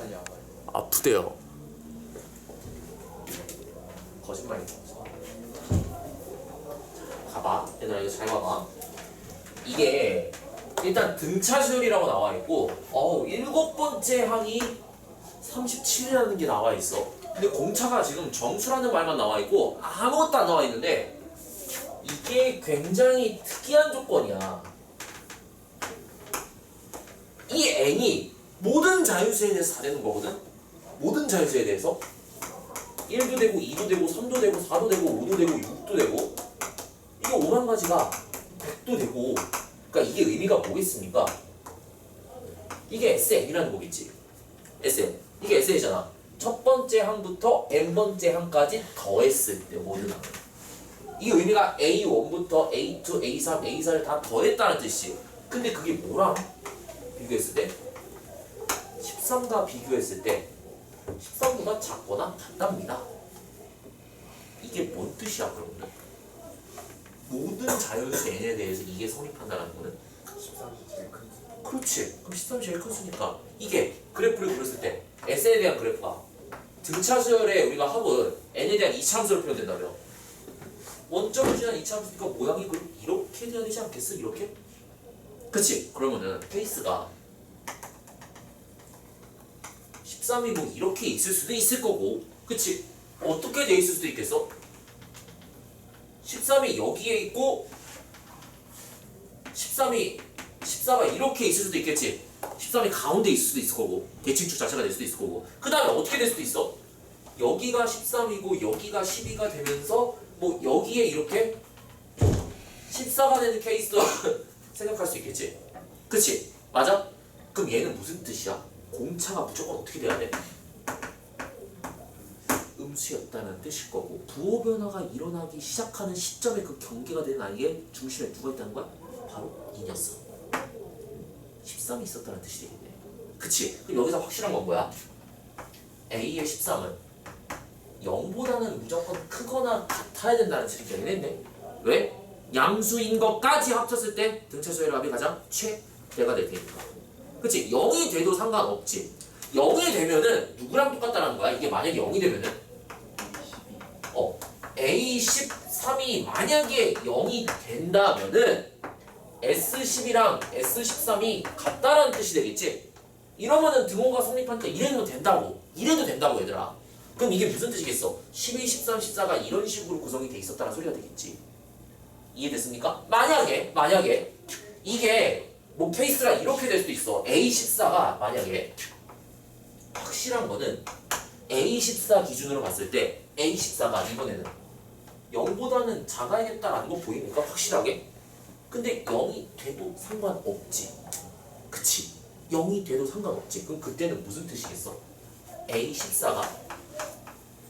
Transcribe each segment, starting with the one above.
안. 아프대요. 거짓말이야. 봐봐, 얘들아 이거 잘 봐봐. 이게 일단 등차수열이라고 나와 있고, 어 일곱 번째 항이 37이라는 게 나와 있어. 근데 공차가 지금 정수라는 말만 나와 있고 아무것도 안 나와 있는데 이게 굉장히 특이한 조건이야. 이 n이 모든 자유수에 대해서 다 되는 거거든. 모든 자유수에 대해서? 1도 되고 2도 되고 3도 되고 4도 되고 5도 되고 6도 되고 이거 5만 가지가 100도 되고 그러니까 이게 의미가 뭐겠습니까? 이게 SN이라는 거겠지. SN 이게 SN이잖아. 첫 번째 항부터 n번째 항까지 더했을 때 모든 항 이게 의미가 A1부터 A2, A3, A4를 다 더했다는 뜻이 근데 그게 뭐랑 비교했을 때? 13과 비교했을 때 13보다 작거나 같답니다. 이게 뭔 뜻이야 그러면? 모든 자연수 n에 대해서 이게 성립한다는 거는 13이 제일 큰 수. 그렇지. 그럼 13이 제일 큰 수니까 이게 그래프를 그렸을 때 S에 대한 그래프가 등차수열의 우리가 합은 n에 대한 이차함수로 표현된다며 원점을 지난 이차함수니까 모양이 그럼 이렇게 돼야 되지 않겠어? 이렇게? 그치? 그러면은 페이스가 13이 뭐 이렇게 있을 수도 있을 거고 그치? 어떻게 돼 있을 수도 있겠어? 13이 여기에 있고 13이 14가 이렇게 있을 수도 있겠지 13이 가운데 있을 수도 있을 거고 대칭축 자체가 될 수도 있을 거고 그 다음에 어떻게 될 수도 있어? 여기가 13이고 여기가 12가 되면서 뭐 여기에 이렇게 14가 되는 케이스도 생각할 수 있겠지 그치? 맞아? 그럼 얘는 무슨 뜻이야? 공차가 무조건 어떻게 돼야 돼? 음수였다는 뜻일 거고 부호 변화가 일어나기 시작하는 시점에 그 경계가 되는 아이의 중심에 누가 있다는 거야? 바로 이 녀석 13이 있었다는 뜻이 되겠네 그치? 그럼 여기서 확실한 건 뭐야? A의 13은 0보다는 무조건 크거나 같아야 된다는 뜻이 되겠네 왜? 양수인 것까지 합쳤을 때 등차수의 합이 가장 최대가 될 테니까 그치? 0이 돼도 상관없지 0이 되면은 누구랑 똑같다는 거야? 이게 만약에 0이 되면은 어 A13이 만약에 0이 된다면은 S10이랑 S13이 같다라는 뜻이 되겠지? 이러면은 등호가 성립할 때 이래도 된다고 이래도 된다고 얘들아 그럼 이게 무슨 뜻이겠어? 12, 13, 14가 이런 식으로 구성이 돼 있었다는 소리가 되겠지 이해됐습니까? 만약에 만약에 이게 뭐 케이스가 이렇게 될 수도 있어 A14가 만약에 확실한 거는 A14 기준으로 봤을 때 A14가 이번에는 0보다는 작아야겠다라는 거 보입니까? 확실하게? 근데 0이 돼도 상관없지 그치 0이 돼도 상관없지 그럼 그때는 무슨 뜻이겠어? A14가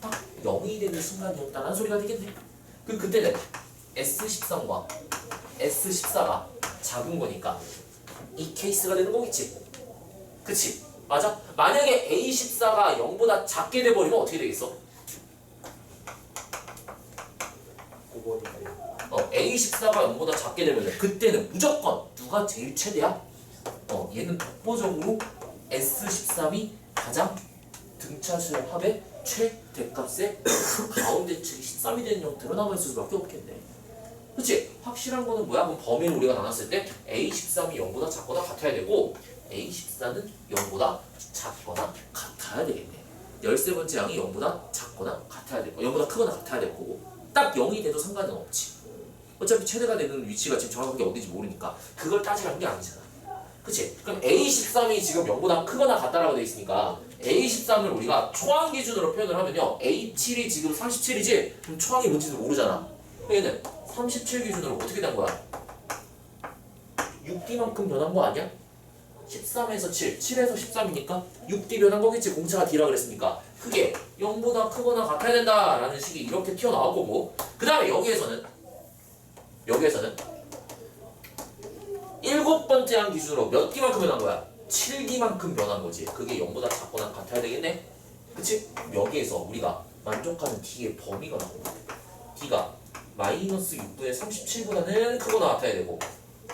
딱 0이 되는 순간이었다는 소리가 되겠네 그럼 그때는 S13과 S14가 작은 거니까 이 케이스가 되는 거겠지 그치? 맞아? 만약에 A14가 0보다 작게 돼버리면 어떻게 되겠어? 9번이네요. 어, A14가 0보다 작게 되면 그때는 무조건 누가 제일 최대야? 어, 얘는 독보적으로 S13이 가장 등차수의 합의 최대값의 가운데 측이 13이 되는 형태로 남아있을 수밖에 없겠네. 그치? 확실한 거는 뭐야? 그럼 범위를 우리가 나눴을 때 A13이 0보다 작거나 같아야 되고 A14는 0보다 작거나 같아야 되겠네. 13번째 항이 0보다 작거나 같아야 되고 0보다 크거나 같아야 될 거고 딱 0이 돼도 상관은 없지. 어차피 최대가 되는 위치가 지금 정확하게 어딘지 모르니까 그걸 따지라는 게 아니잖아. 그치? 그럼 A13이 지금 0보다 크거나 같다라고 돼 있으니까 A13을 우리가 초항 기준으로 표현을 하면요 A7이 지금 37이지? 그럼 초항이 뭔지도 모르잖아. 얘는 37 기준으로 어떻게 된 거야? 6D만큼 변한 거 아니야? 13에서 7, 7에서 13이니까 6D 변한 거겠지 공차가 D라 그랬으니까 그게 0보다 크거나 같아야 된다 라는 식이 이렇게 튀어나올 거고 그 다음에 여기에서는 여기에서는 일곱 번째 한 기준으로 몇 D만큼 변한 거야? 7D만큼 변한 거지 그게 0보다 작거나 같아야 되겠네? 그치? 여기에서 우리가 만족하는 D의 범위가 나오는 거야 D가 마이너스 6분의 37보다는 크거나 같아야 되고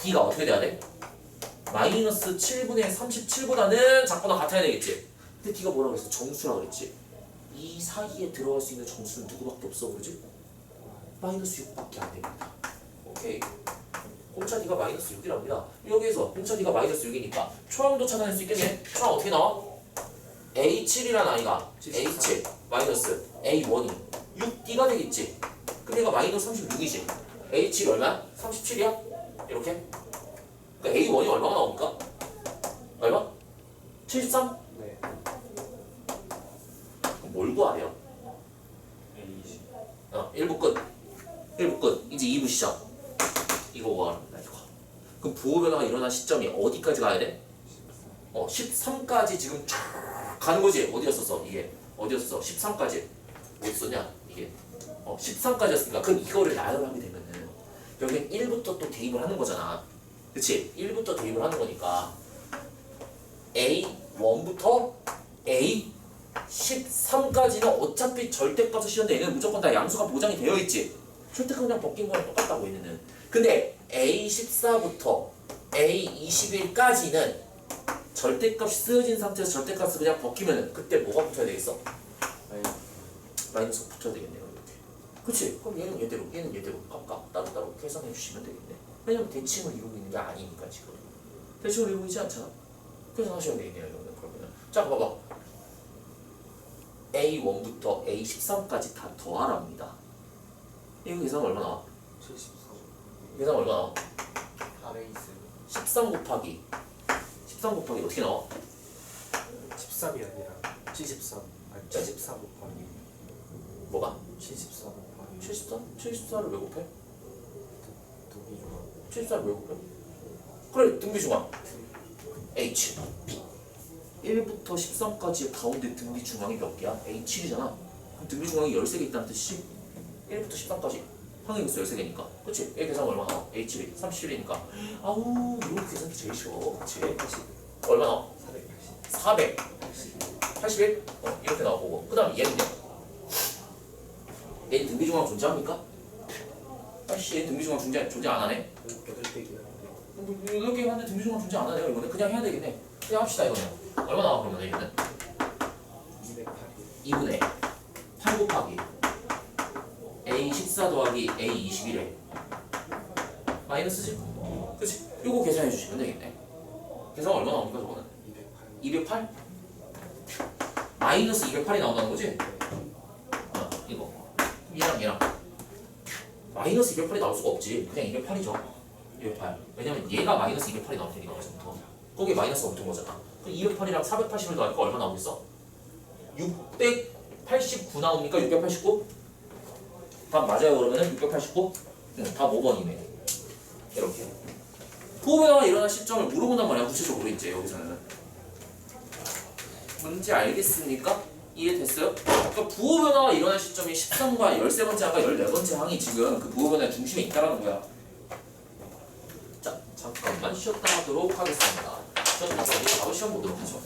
D가 어떻게 돼야 돼? 마이너스 7분의 37보다는 작거나 같아야 되겠지 근데 네가 뭐라고 했어? 정수라 그랬지. 이 사이에 들어갈 수 있는 정수는 누구밖에 없어 그러지? 마이너스 6밖에 안 됩니다. 오케이. 공차 D가 마이너스 6이랍니다. 여기에서 공차 D가 마이너스 6이니까 초항도 찾아낼 수 있겠네. 초항 어떻게 나와? A7이란 아이가 A7 마이너스 A1이 6D가 되겠지. 그럼 얘가 마이너스 36이지. A7 얼마? 37이야? 이렇게? 그러니까 A1이 얼마가 나옵니까? 얼마? 73? 네. 뭘 구하래요? A20. 어, 1부 끝. 1부 끝. 이제 2부 시작. 이거 구하랍니다. 이거. 그럼 부호 변화가 일어난 시점이 어디까지 가야 돼? 어, 13까지 지금 쫙 가는 거지. 어디였었어? 이게 어디였어? 13까지. 어디 있었냐? 이게 어, 13까지였으니까 그럼 이거를 나열하게 되면은 여기 1부터 또 대입을 하는 거잖아. 그치? 1부터 대입을 하는 거니까 A1부터 A 13까지는 어차피 절대값을 씌웠는데 얘는 무조건 다 양수가 보장이 되어 있지. 그냥 벗긴 거랑 똑같다고 얘는. 근데 A14부터 A21까지는 절대값이 쓰여진 상태에서 절대값을 그냥 벗기면 그때 뭐가 붙어야 되겠어? 마이너스 붙여야 되겠네요. 그치? 그럼 얘는 얘대로 얘는 얘대로 각각 따로따로 계산해 주시면 되겠네. 왜냐면 대칭을 이루고 있는 게 아니니까 지금. 대칭을 이루고 있지 않잖아. 계산하셔야 되겠네요 이거는 그러면은. 자 봐봐. A1부터 A13까지 다 더하랍니다. 이거 계산 얼마 나와? 74. 계산 얼마 나와? 4레이스. 13 곱하기 13 곱하기 어떻게 나와? 13이 아니라 73. 아니 74 곱하기 뭐가? 74 곱하기 74? 74를 왜 곱해? 두기 중앙. 74를 왜 곱해? 그래 등비 중앙 H 1부터 13까지의 가운데 등비 중앙이 몇 개야? A7이잖아 그럼 등비 중앙이 13개 있다는 뜻이지? 1부터 13까지 항의수 13개니까 그치? 얘 계산 얼마 나와? A7이 37이니까 아우 이거 계산기 제일 쉬워 그치? 얼마 나와? 480. 400 81? 어, 이렇게 나오고 그 다음에 얘는요? 얘는 등비중앙 존재합니까? 아씨 얘는 등비중앙 존재, 존재 안 하네 8대기 한데. 이렇게 하는데 등비중앙 존재 안 하네요 이거는 그냥 해야 되겠네 그냥 합시다 이거는 얼마 나와 그러면 얘는 208이. 2분의 8 곱하기 A 14 더하기 A 21에 마이너스지? 그치? 요거 계산해 주시면 되겠네 계산 얼마 나옵니까 저거는? 208. 208? 마이너스 208이 나온다는 거지? 얘랑 얘랑 마이너스 208이 나올 수가 없지. 그냥 208이죠. 208 왜냐면 얘가 마이너스 208이 나올 테니까 그래서부터 거기에 마이너스가 붙은 거잖아. 그럼 208이랑 480을 더하니까 얼마 나오겠어? 689 나옵니까? 689? 답 맞아요 그러면은? 689? 응, 답 5번이네. 이렇게. 부호변화가 일어난 시점을 물어본단 말이야. 구체적으로 이제 여기서는. 문제 알겠습니까? 이해됐어요? 그러니까 부호 변화가 일어난 시점이 13과 13번째 항과 14번째 항이 지금 그 부호 변화의 중심에 있다라는 거야. 자, 잠깐만 쉬었다 하도록 하겠습니다. 쉬었다 하고 바로 시험 보도록 하죠.